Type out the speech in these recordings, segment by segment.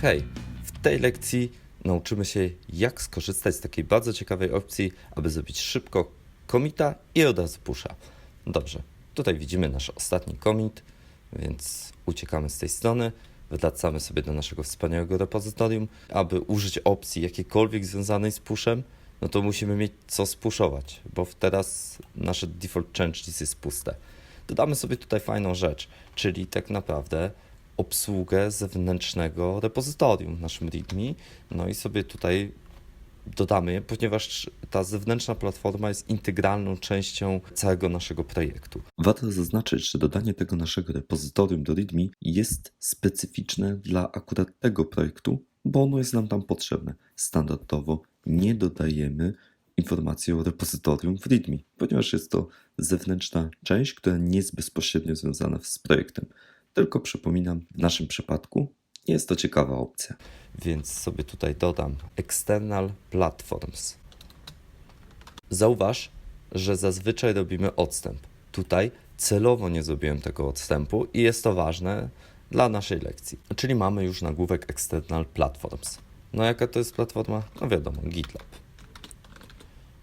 Hej, w tej lekcji nauczymy się, jak skorzystać z takiej bardzo ciekawej opcji, aby zrobić szybko komita i od razu pusha. Dobrze, tutaj widzimy nasz ostatni commit, więc uciekamy z tej strony, wracamy sobie do naszego wspaniałego repozytorium. Aby użyć opcji jakiejkolwiek związanej z pushem, no to musimy mieć co spuszować, bo teraz nasze default change list jest puste. Dodamy sobie tutaj fajną rzecz, czyli tak naprawdę obsługę zewnętrznego repozytorium w naszym README. No i sobie tutaj dodamy ponieważ ta zewnętrzna platforma jest integralną częścią całego naszego projektu. Warto zaznaczyć, że dodanie tego naszego repozytorium do README jest specyficzne dla akurat tego projektu, bo ono jest nam tam potrzebne. Standardowo nie dodajemy informacji o repozytorium w README, ponieważ jest to zewnętrzna część, która nie jest bezpośrednio związana z projektem. Tylko przypominam, w naszym przypadku jest to ciekawa opcja. Więc sobie tutaj dodam External Platforms. Zauważ, że zazwyczaj robimy odstęp. Tutaj celowo nie zrobiłem tego odstępu i jest to ważne dla naszej lekcji. Czyli mamy już nagłówek External Platforms. No jaka to jest platforma? No wiadomo, GitLab.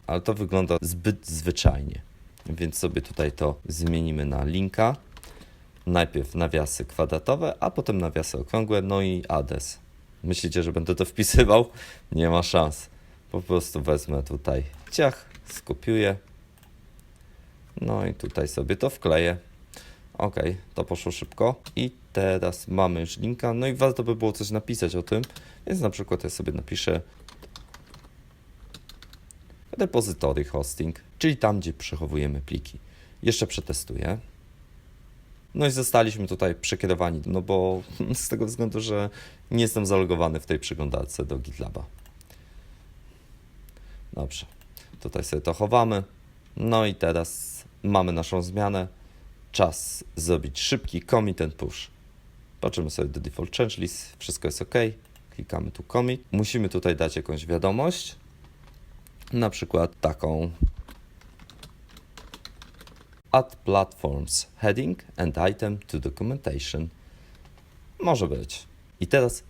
Ale to wygląda zbyt zwyczajnie. Więc sobie tutaj to zmienimy na linka. Najpierw nawiasy kwadratowe, a potem nawiasy okrągłe, no i adres. Myślicie, że będę to wpisywał? Nie ma szans. Po prostu wezmę tutaj ciach, skopiuję. No i tutaj sobie to wkleję. Ok, to poszło szybko. I teraz mamy już linka. No i warto by było coś napisać o tym. Więc na przykład ja sobie napiszę repository hosting, czyli tam, gdzie przechowujemy pliki. Jeszcze przetestuję. No i zostaliśmy tutaj przekierowani, no bo z tego względu, że nie jestem zalogowany w tej przeglądarce do GitLaba. Dobrze, tutaj sobie to chowamy. No i teraz mamy naszą zmianę. Czas zrobić szybki commit and push. Patrzymy sobie do default change list, wszystko jest ok. Klikamy tu commit. Musimy tutaj dać jakąś wiadomość, na przykład taką Add platforms heading and item to documentation. Może być. I teraz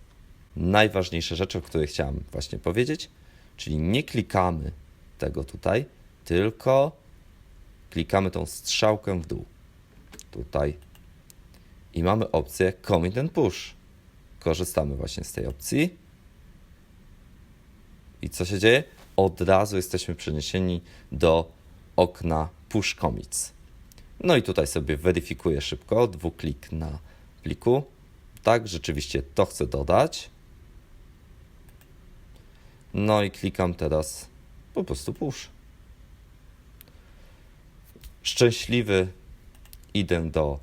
najważniejsze rzeczy, o których chciałem właśnie powiedzieć, czyli nie klikamy tego tutaj, tylko klikamy tą strzałkę w dół. Tutaj. I mamy opcję commit and push. Korzystamy właśnie z tej opcji. I co się dzieje? Od razu jesteśmy przeniesieni do okna push commits. No i tutaj sobie weryfikuję szybko, dwuklik na pliku. Tak, rzeczywiście to chcę dodać. No i klikam teraz po prostu push. Szczęśliwy idę do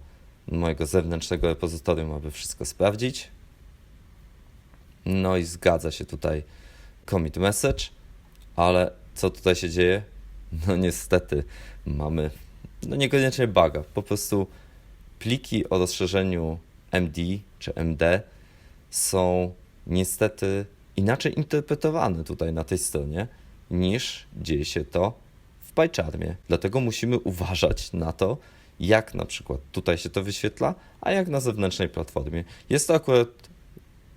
mojego zewnętrznego repozytorium, aby wszystko sprawdzić. No i zgadza się tutaj commit message, ale co tutaj się dzieje? No niestety mamy no niekoniecznie buga, po prostu pliki o rozszerzeniu MD czy MD są niestety inaczej interpretowane tutaj na tej stronie niż dzieje się to w PyCharmie. Dlatego musimy uważać na to, jak na przykład tutaj się to wyświetla, a jak na zewnętrznej platformie. Jest to akurat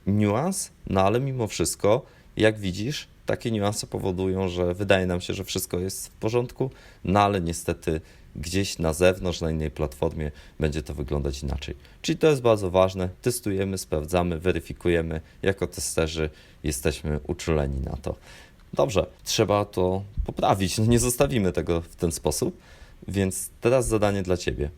niuans, no ale mimo wszystko, jak widzisz, takie niuanse powodują, że wydaje nam się, że wszystko jest w porządku, no ale niestety gdzieś na zewnątrz, na innej platformie będzie to wyglądać inaczej. Czyli to jest bardzo ważne. Testujemy, sprawdzamy, weryfikujemy. Jako testerzy jesteśmy uczuleni na to. Dobrze, trzeba to poprawić. No nie zostawimy tego w ten sposób. Więc teraz zadanie dla Ciebie.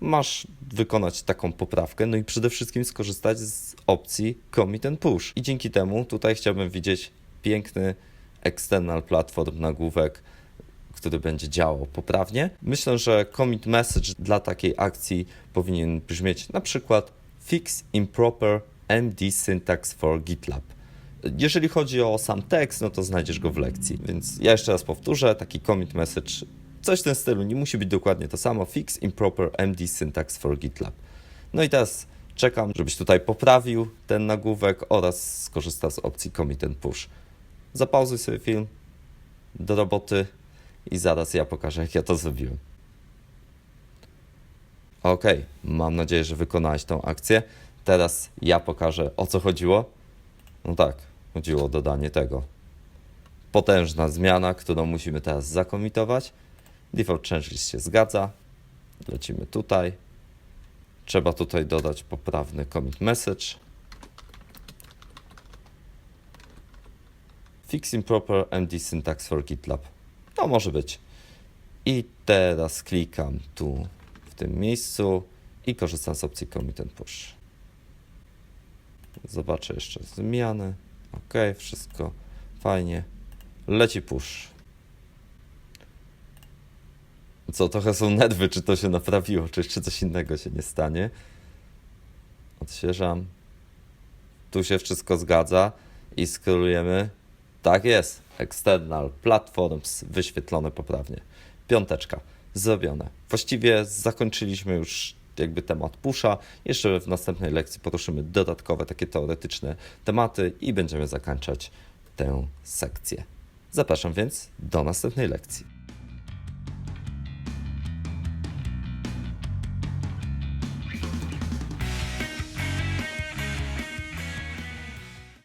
Masz wykonać taką poprawkę, no i przede wszystkim skorzystać z opcji Commit and Push. I dzięki temu tutaj chciałbym widzieć piękny external platform nagłówek który będzie działał poprawnie. Myślę, że commit message dla takiej akcji powinien brzmieć na przykład fix improper MD syntax for GitLab. Jeżeli chodzi o sam tekst, no to znajdziesz go w lekcji. Więc ja jeszcze raz powtórzę, taki commit message, coś w tym stylu, nie musi być dokładnie to samo, fix improper MD syntax for GitLab. No i teraz czekam, żebyś tutaj poprawił ten nagłówek oraz skorzystał z opcji commit and push. Zapauzuj sobie film, do roboty i zaraz ja pokażę, jak ja to zrobiłem. Ok, mam nadzieję, że wykonałeś tą akcję. Teraz ja pokażę o co chodziło. No tak, chodziło o dodanie tego. Potężna zmiana, którą musimy teraz zakomitować. Default change list się zgadza. Lecimy tutaj. Trzeba tutaj dodać poprawny commit message. Fix improper MD syntax for GitLab. To może być. I teraz klikam tu w tym miejscu i korzystam z opcji commit and push. Zobaczę jeszcze zmiany. Ok, wszystko fajnie. Leci push. Co, trochę są nerwy, czy to się naprawiło, czy jeszcze coś innego się nie stanie. Odświeżam. Tu się wszystko zgadza i skrolujemy. Tak jest. External Platforms wyświetlone poprawnie. Piąteczka. Zrobione. Właściwie zakończyliśmy już jakby temat pusha. Jeszcze w następnej lekcji poruszymy dodatkowe takie teoretyczne tematy i będziemy zakończać tę sekcję. Zapraszam więc do następnej lekcji.